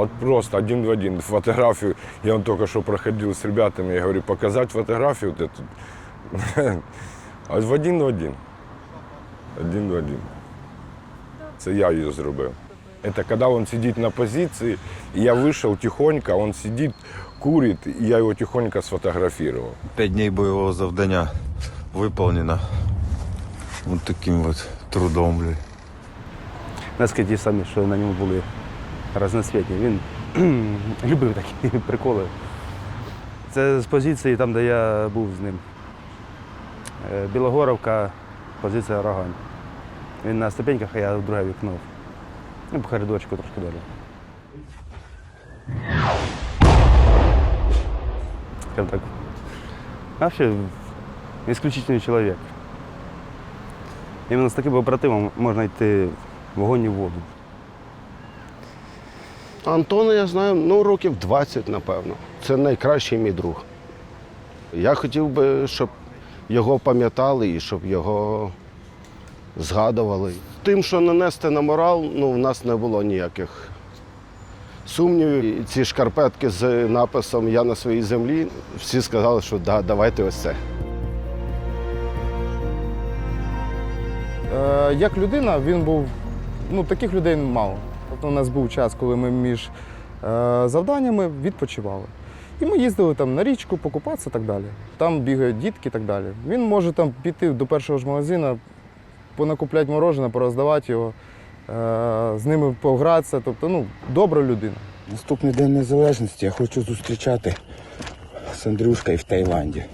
Вот просто один в один. Фотографию, я он только что проходил с ребятами, я говорю, показать фотографию вот эту. А в один в один. Один в один. Це я її зробив. Это когда он сидит на позиции, и я вышел тихонько, он сидит, курит, и я его тихонько сфотографировал. П'ять днів бойового завдання виповнено. Ось таким от трудом. Блін. Наскільки ті самі, що на ньому були Разноцвітні. Він любив такі приколи. Це з позиції там, де я був з ним. Е, Білогоровка, позиція Рогань. Він на ступеньках, а я в друге вікно. Ну, по коридорчику трошки далі. Скажем так. Вообще, исключительный человек. Іменно з таким оперативом можна йти в вогонь і в воду. Антона я знаю ну, років 20, напевно. Це найкращий мій друг. Я хотів би, щоб його пам'ятали і щоб його згадували. Тим, що нанести на морал, ну, в нас не було ніяких сумнівів. І ці шкарпетки з написом Я на своїй землі, всі сказали, що да, давайте ось це. Е, Як людина, він був, ну таких людей мало. У нас був час, коли ми між е, завданнями відпочивали. І ми їздили там на річку, покупатися і так далі. Там бігають дітки і так далі. Він може там піти до першого ж магазину, понакупляти морожене, пороздавати його, е, з ними погратися. Тобто, ну, добра людина. Наступний день незалежності я хочу зустрічати з Андрюшкою в Таїланді.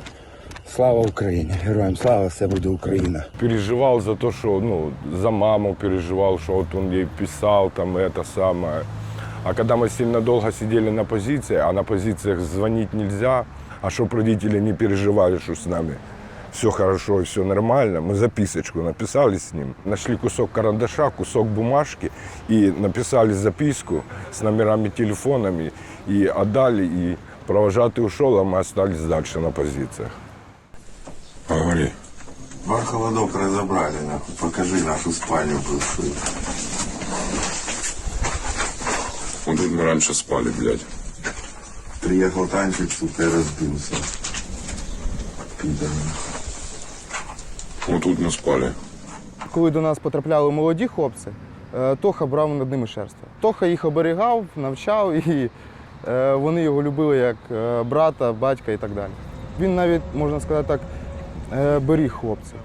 Слава Україні! Героям слава, все буде Україна! переживал за то, что, ну, за маму переживал, что вот он ей писал, там, это самое. А когда мы сильно долго сидели на позиции, а на позициях звонить нельзя, а чтоб родители не переживали, что с нами все хорошо и все нормально, мы записочку написали с ним, нашли кусок карандаша, кусок бумажки и написали записку с номерами телефонами и отдали, и провожатый ушел, а мы остались дальше на позициях. Говори. Два холодок разобрали, нахуй. Покажи нашу спальню бывшую. Вот тут мы раньше спали, блядь. Приехал танчик, сука, и разбился. Пидор. Вот тут мы спали. Коли до нас потрапляли молоді хлопці, е, Тоха брав над ними шерство. Тоха їх оберігав, навчав, і е, вони його любили як е, брата, батька і так далі. Він навіть, можна сказати так, е, беріг хлопців.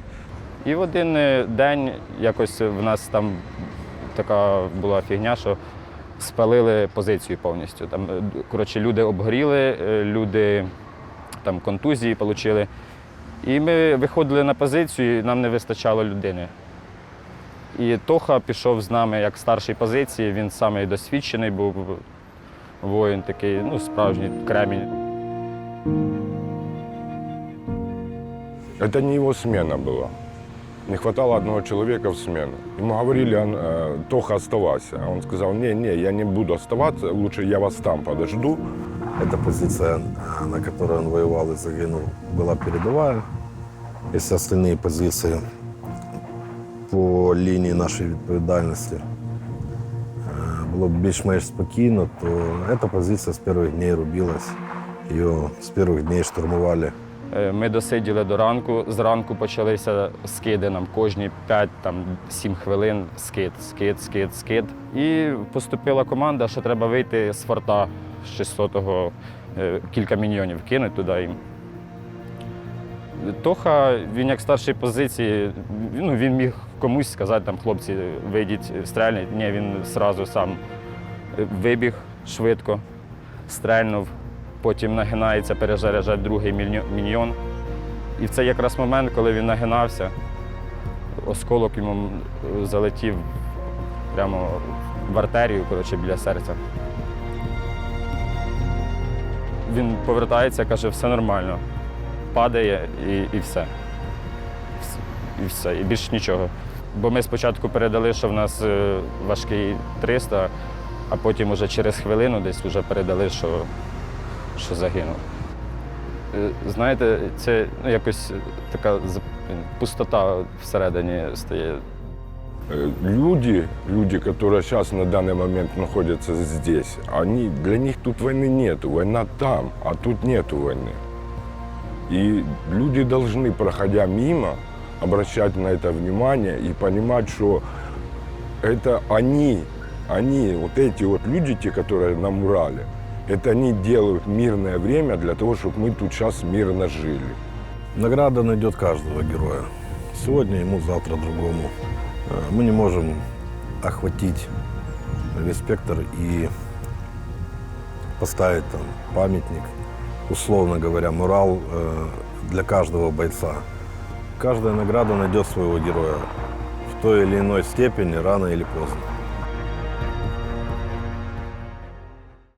І в один е, день якось в нас там така була фігня, що спалили позицію повністю. Там, е, коротше, люди обгоріли, е, люди там контузії отримали. І ми виходили на позицію, і нам не вистачало людини. І Тоха пішов з нами як старший позиції, він самий досвідчений був воїн такий, ну, справжній кремінь. Это не его смена была. Не хватало одного человека в смену. Ему говорили, он, э, Тоха, оставайся. А он сказал, не, не, я не буду оставаться, лучше я вас там подожду. Эта позиция, э, на которой он воевал и загинул, была передовая. Если остальные позиции по лінії нашої відповідальності е, було б більш-менш спокійно, то ця позиція з перших днів робилась. Її з перших днів штурмували Е, Ми досиділи до ранку. Зранку почалися скиди нам кожні 5-7 хвилин. Скид, скид, скид, скид. І поступила команда, що треба вийти з форта з 600-го, е, кілька міньйонів кинуть туди їм. Тоха, він як старший позиції, ну, він міг комусь сказати, там, хлопці, вийдіть, стрельніть. Ні, він одразу сам е, вибіг швидко, стрельнув, потім нагинається, перезаряджає другий міньйон. І в цей якраз момент, коли він нагинався, осколок йому залетів прямо в артерію, коротше, біля серця. Він повертається, каже, все нормально. Падає і, і все. І все, і більше нічого. Бо ми спочатку передали, що в нас е, важкий 300, а потім уже через хвилину десь вже передали, що, що загинув. Е, Знаєте, це ну, якось така зап- пустота всередині стає. Э, Люди, люди, которые сейчас на данный момент находятся здесь, они, для них тут войны нету, война там, а тут нету войны. И люди должны, проходя мимо, обращать на это внимание и понимать, что это они, они, вот эти вот люди, те, которые на Урале, это они делают мирное время для того, чтобы мы тут сейчас мирно жили. Награда найдет каждого героя. Сегодня ему, завтра другому. Э, Мы не можем охватить весь спектр и поставить там памятник, условно говоря, мурал э, для каждого бойца. Каждая награда найдет своего героя в той или иной степени, рано или поздно.